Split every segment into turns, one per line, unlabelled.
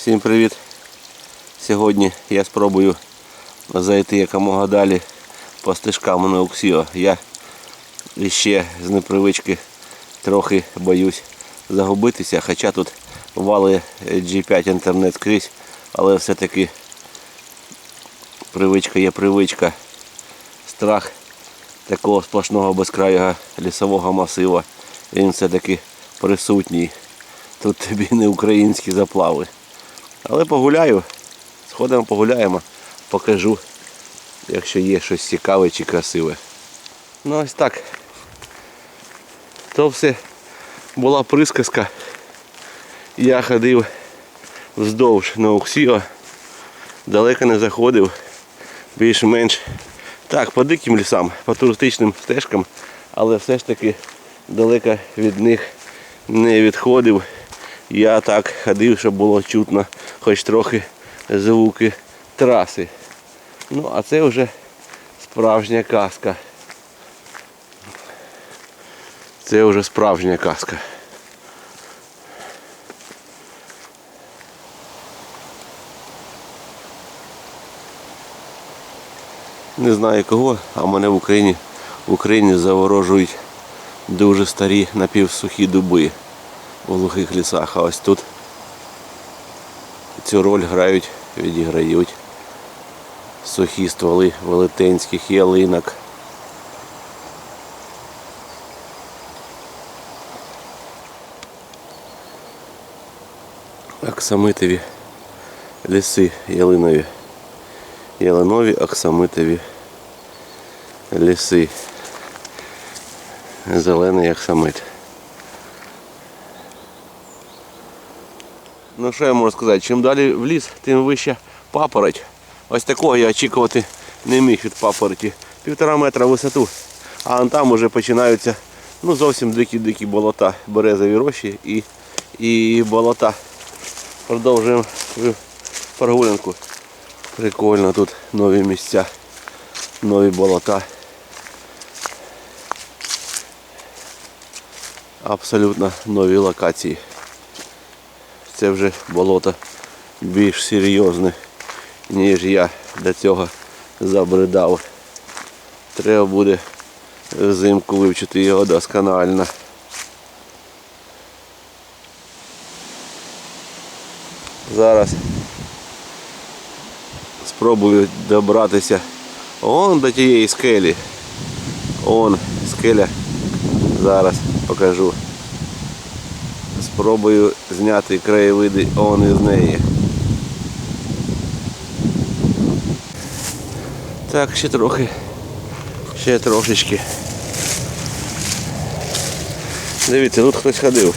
Всім привіт! Сьогодні я спробую зайти якомога далі по стежкам на Уксіо. Я ще з непривички трохи боюсь загубитися, хоча тут вали G5 інтернет скрізь, але все-таки привичка є привичка. Страх такого сплошного безкрайого лісового масива. Він все-таки присутній. Тут тобі не українські заплави. Але погуляю, сходимо погуляємо, покажу, якщо є щось цікаве чи красиве. Ну ось так. То все була присказка. Я ходив вздовж на Уксіо, далеко не заходив, більш-менш так, по диким лісам, по туристичним стежкам, але все ж таки далеко від них не відходив. Я так ходив, щоб було чутно хоч трохи звуки траси. Ну, а це вже справжня казка. Це вже справжня казка. Не знаю кого, а мене в Україні в Україні заворожують дуже старі напівсухі дуби у глухих лісах. А ось тут цю роль грають, відіграють сухі стволи велетенських ялинок. Оксамитові ліси ялинові. Ялинові оксамитові ліси. Зелений оксамит. Ну що я можу сказати, чим далі в ліс, тим вища папороть. Ось такого я очікувати не міг від папороті. Півтора метра висоту. А там вже починаються ну, зовсім дикі-дикі болота, березові рощі і, і болота. Продовжуємо прогулянку. Прикольно тут нові місця, нові болота. Абсолютно нові локації. Це вже болото більш серйозне, ніж я до цього забридав. Треба буде взимку вивчити його досконально. Зараз спробую добратися он до тієї скелі. Он скеля. Зараз покажу. Спробую зняти краєвиди он із неї. Так, ще трохи. Ще трошечки. Дивіться, тут хтось ходив.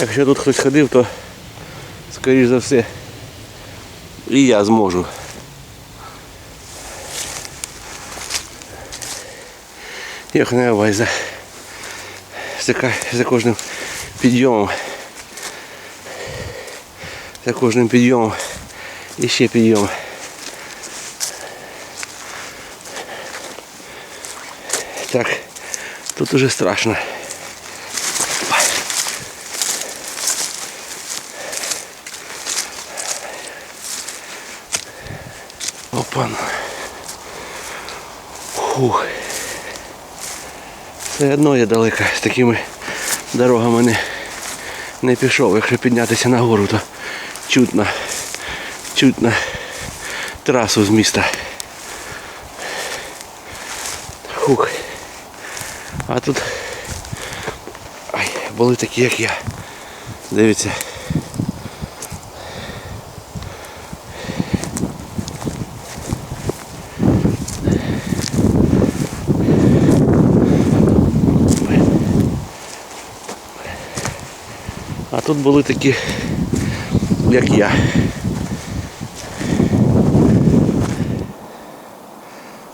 Якщо тут хтось ходив, то скоріш за все і я зможу. Як не авай за, за, ка- за кожним підйомом. За кожним підйомом і ще підйом. Так, тут уже страшно. Опа. Фух. Все одно я далеко з такими дорогами не, не пішов. Якщо піднятися нагору, то чутно, чутно трасу з міста. Фух. А тут ай, були такі, як я. Дивіться. Тут були такі, як я.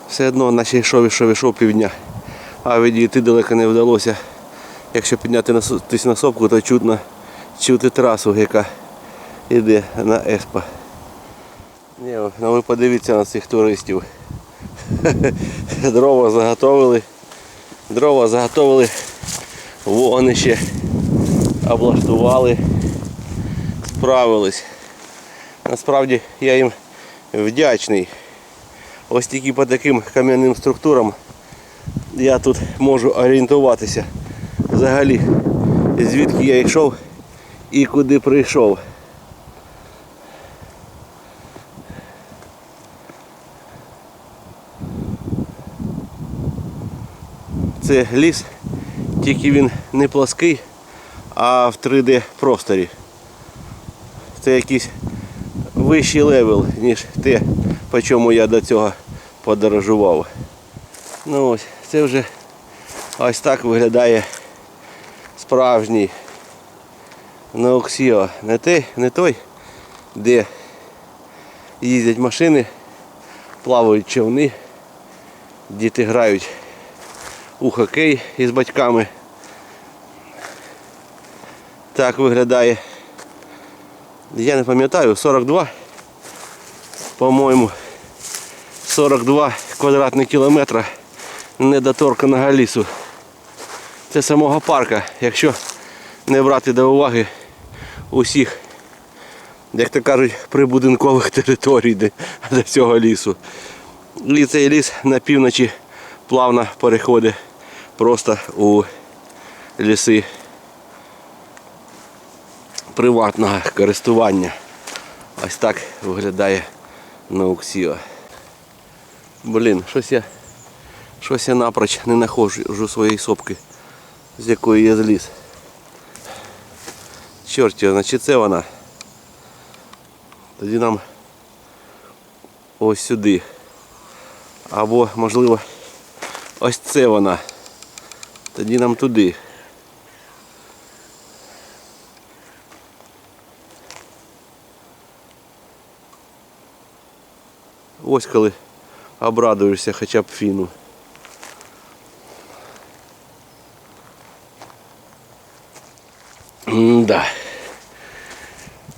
Все одно наче йшов, йшов, йшов півдня. А відійти далеко не вдалося. Якщо підняти на сопку, то чутно чути трасу, яка йде на Еспа. Ні, ну ви подивіться на цих туристів. Дрова заготовили. Дрова заготовили. Вогнище облаштували, справились. Насправді я їм вдячний. Ось тільки по таким кам'яним структурам я тут можу орієнтуватися взагалі, звідки я йшов і куди прийшов. Це ліс, тільки він не плоский, а в 3D просторі. Це якийсь вищий левел, ніж те, по чому я до цього подорожував. Ну ось, це вже ось так виглядає справжній Науксіо. Не, те, не той, де їздять машини, плавають човни, діти грають у хокей із батьками. Так виглядає. Я не пам'ятаю, 42, по-моєму, 42 квадратних кілометра недоторканого лісу. Це самого парка, якщо не брати до уваги усіх, як то кажуть, прибудинкових територій до, до цього лісу. І цей ліс на півночі плавно переходить просто у ліси приватного користування. Ось так виглядає Науксіо. Блін, щось я щось я напроч не знаходжу своєї сопки, з якої я зліз. Чорт його, значить це вона. Тоді нам ось сюди. Або, можливо, ось це вона. Тоді нам туди. Ось коли обрадуєшся хоча б фіну. Да.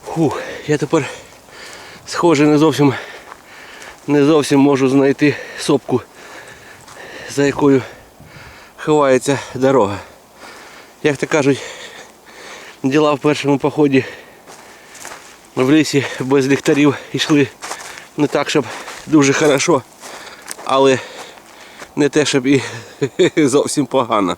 Фух, я тепер схоже не зовсім не зовсім можу знайти сопку, за якою ховається дорога. Як то кажуть, діла в першому поході в лісі без ліхтарів йшли не так, щоб дуже хорошо, але не те, щоб і зовсім погано.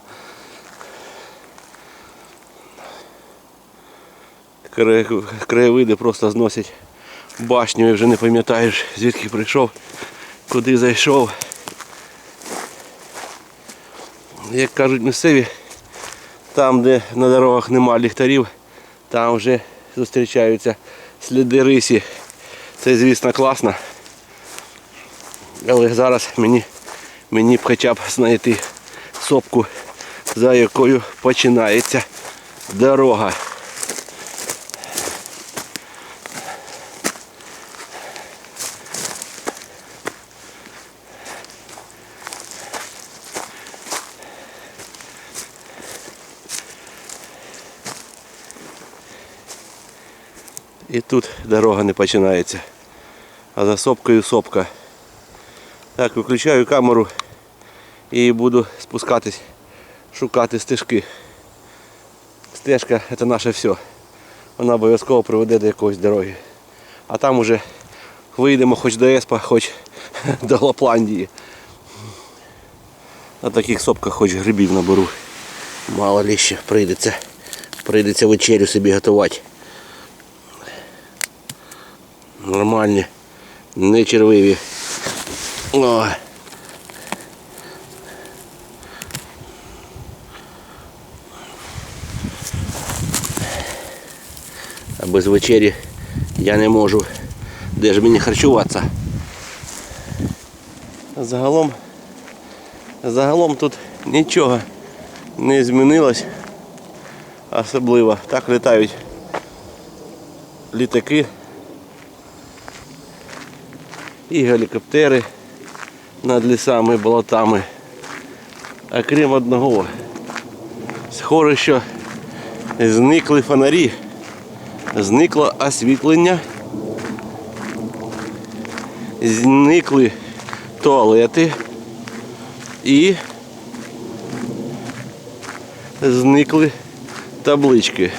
Краєвиди просто зносять башню і вже не пам'ятаєш звідки прийшов, куди зайшов. Як кажуть місцеві, там, де на дорогах нема ліхтарів, там вже зустрічаються сліди рисі. Це, звісно, класно. Але зараз мені, мені б хоча б знайти сопку, за якою починається дорога. І тут дорога не починається. А за сопкою сопка. Так, виключаю камеру і буду спускатись, шукати стежки. Стежка це наше все. Вона обов'язково приведе до якоїсь дороги. А там уже вийдемо хоч до Еспа, хоч до Лапландії. На таких сопках хоч грибів наберу. Мало ли ще прийдеться. Прийдеться вечерю собі готувати. Нормальні, не червиві. О. А без вечері я не можу. Де ж мені харчуватися? Загалом, загалом тут нічого не змінилось. Особливо. Так літають літаки і гелікоптери над лісами, болотами. А крім одного, схоже, що зникли фонарі, зникло освітлення, зникли туалети і зникли таблички.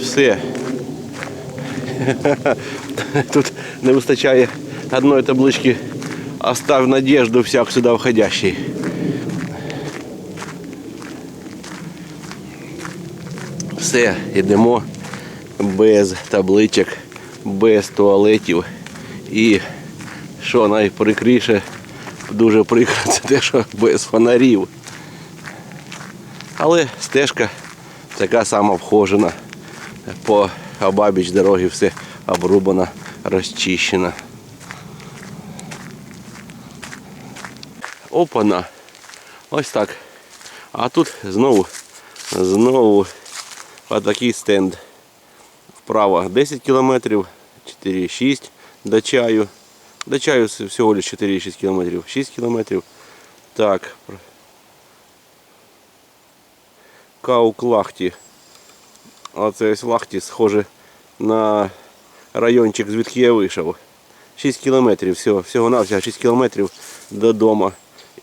Все. Тут не вистачає одної таблички «Оставь надежду всяк сюди входящий». Все, йдемо без табличок, без туалетів. І що найприкріше, дуже прикро, це те, що без фонарів. Але стежка така сама вхожена. По обабіч дороги все обрубано, розчищено. Опана. Ось так. А тут знову, знову отакий стенд. Вправо 10 кілометрів, 4,6 до чаю. До чаю всього лише 4,6 кілометрів, 6 кілометрів. Так. Каук Лахті. Оце ось Лахті схоже на райончик, звідки я вийшов. 6 кілометрів, всього, всього навсього 6 кілометрів додому.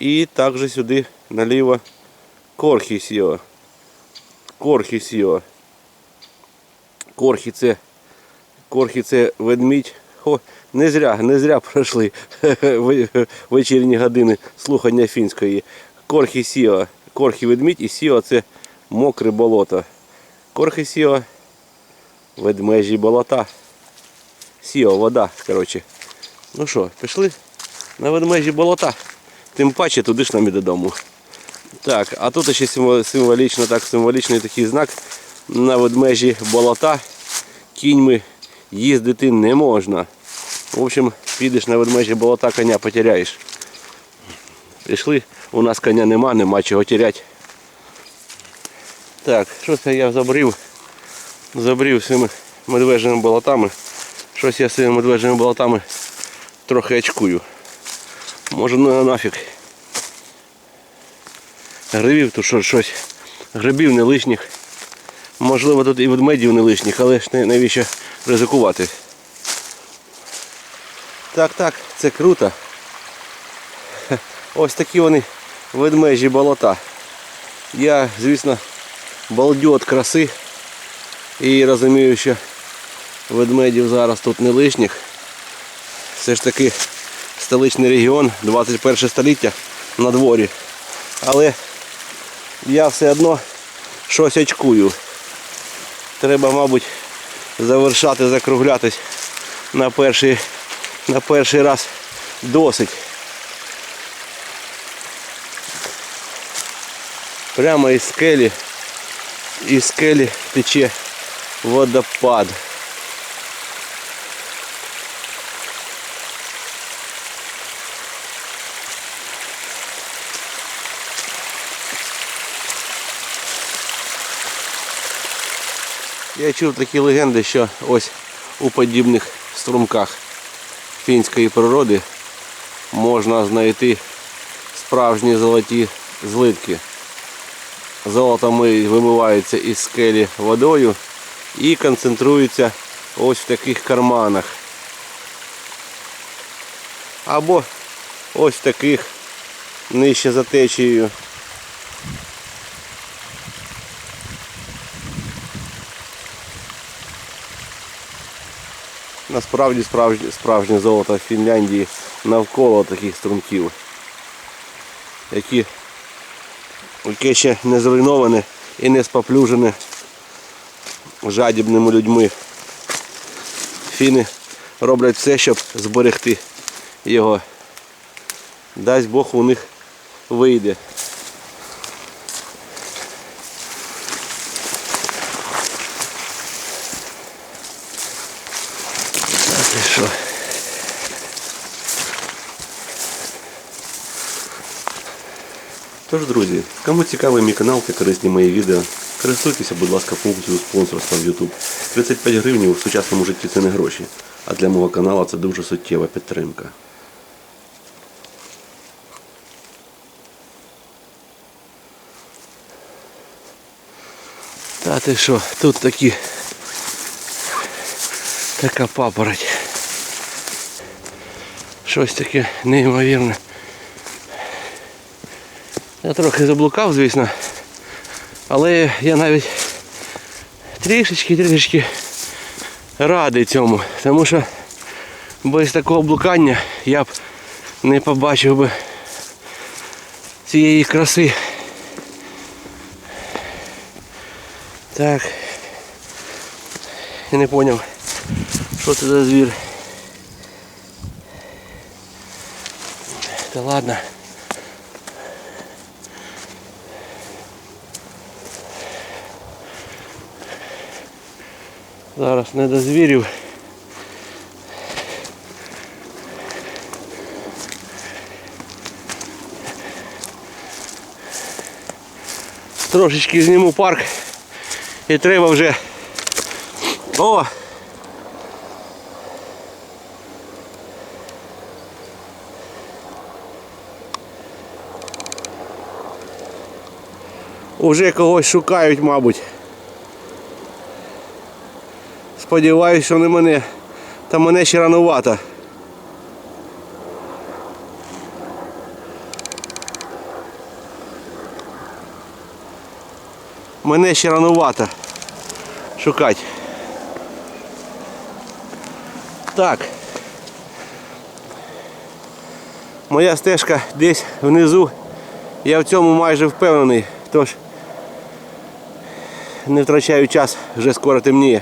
І також сюди наліво Корхісіо. Корхісіо. Корхі це, корхі це ведмідь. О, не зря, не зря пройшли вечірні години слухання фінської. Корхі сіо. Корхі ведмідь і сіо це мокре болото. Корхі сіо. Ведмежі болота. Сіо, вода, коротше. Ну що, пішли на ведмежі болота. Тим паче туди ж нам і додому. Так, а тут ще символічно, так, символічний такий знак на ведмежі болота кіньми їздити не можна. В общем, підеш на ведмежі болота, коня потеряєш. Пішли, у нас коня нема, нема чого теряти. Так, що це я забрів? Забрів цими медвежими болотами. Щось я з цими медвежими болотами трохи очкую. Може ну нафіг. Грибів тут що- щось. Грибів не лишніх. Можливо, тут і ведмедів не лишніх, але ж навіщо ризикувати. Так, так, це круто. Ось такі вони ведмежі болота. Я, звісно, балдю від краси і розумію, що ведмедів зараз тут не лишніх. Все ж таки столичний регіон, 21 століття на дворі. Але я все одно щось очкую. Треба, мабуть, завершати, закруглятись на перший, на перший раз досить. Прямо із скелі, із скелі тече водопад. Я чув такі легенди, що ось у подібних струмках фінської природи можна знайти справжні золоті злитки. Золото ми вибивається із скелі водою і концентрується ось в таких карманах. Або ось в таких нижче за течією. Насправді справжнє, справжнє золото в Фінляндії навколо таких струмків, які, яке ще не зруйноване і не споплюжене жадібними людьми. Фіни роблять все, щоб зберегти його. Дасть Бог у них вийде. Так і що? Тож, друзі, кому цікавий мій канал та корисні мої відео, користуйтеся, будь ласка, функцією спонсорства в YouTube. 35 гривень в сучасному житті це не гроші, а для мого каналу це дуже суттєва підтримка. Та ти що, тут такі така папороть. Щось таке неймовірне. Я трохи заблукав, звісно. Але я навіть трішечки-трішечки радий цьому, тому що без такого блукання я б не побачив би цієї краси. Так. Я не зрозумів, що це за звір. Та ладно. Зараз не до звірів. Трошечки зніму парк і треба вже. О! Уже когось шукають, мабуть. Сподіваюсь, що не мене. Та мене ще ранувато. Мене ще ранувато шукати. Так. Моя стежка десь внизу. Я в цьому майже впевнений. Тож не втрачаю час, вже скоро темніє.